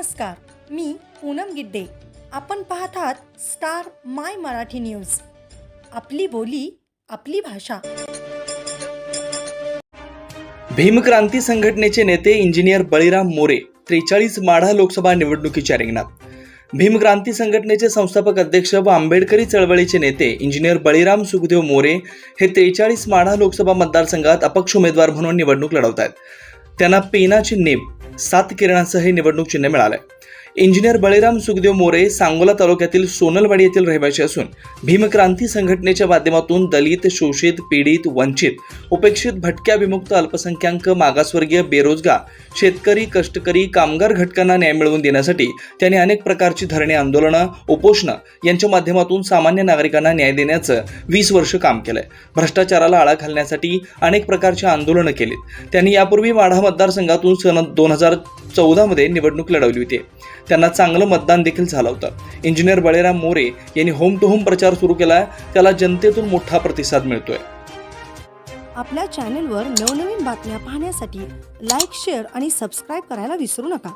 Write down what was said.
नमस्कार मी पूनम गिड्डे. आपण पाहत आहात स्टार माय मराठी न्यूज. आपली बोली आपली भाषा. भीमक्रांती संघटनेचे नेते इंजिनियर बळीराम मोरे त्रेचाळीस माढा लोकसभा निवडणुकीच्या रिंगणात. भीमक्रांती संघटनेचे संस्थापक अध्यक्ष व आंबेडकरी चळवळीचे नेते इंजिनियर बळीराम सुखदेव मोरे हे त्रेचाळीस माढा लोकसभा मतदारसंघात अपक्ष उमेदवार म्हणून निवडणूक लढवत आहेत त्यांना पेनाची नेम सात किरणांसह हे निवडणूक चिन्ह मिळालंय. इंजिनियर बळीराम सुखदेव मोरे सांगोला तालुक्यातील सोनलवाडी येथील रहिवासी असून भीमक्रांती संघटनेच्या माध्यमातून दलित शोषित पीडित वंचित उपेक्षित भटक्या विमुक्त अल्पसंख्याक मागासवर्गीय बेरोजगार शेतकरी कष्टकरी कामगार घटकांना न्याय मिळवून देण्यासाठी त्यांनी अनेक प्रकारची धरणे आंदोलनं उपोषणं यांच्या माध्यमातून सामान्य नागरिकांना न्याय देण्याचं वीस वर्ष काम केलंय. भ्रष्टाचाराला आळा घालण्यासाठी अनेक प्रकारची आंदोलनं केलीत. त्यांनी यापूर्वी माढा मतदारसंघातून सन दोन हजार चौदामध्ये निवडणूक लढवली होती. त्यांना चांगलं मतदान देखील झालं होतं. इंजिनियर बळीराम मोरे यांनी होम टू होम प्रचार सुरू केला. त्याला जनतेतून मोठा प्रतिसाद मिळतोय. आपल्या चॅनेलवर नवनवीन बातम्या पाहण्यासाठी लाईक शेअर आणि सबस्क्राईब करायला विसरू नका.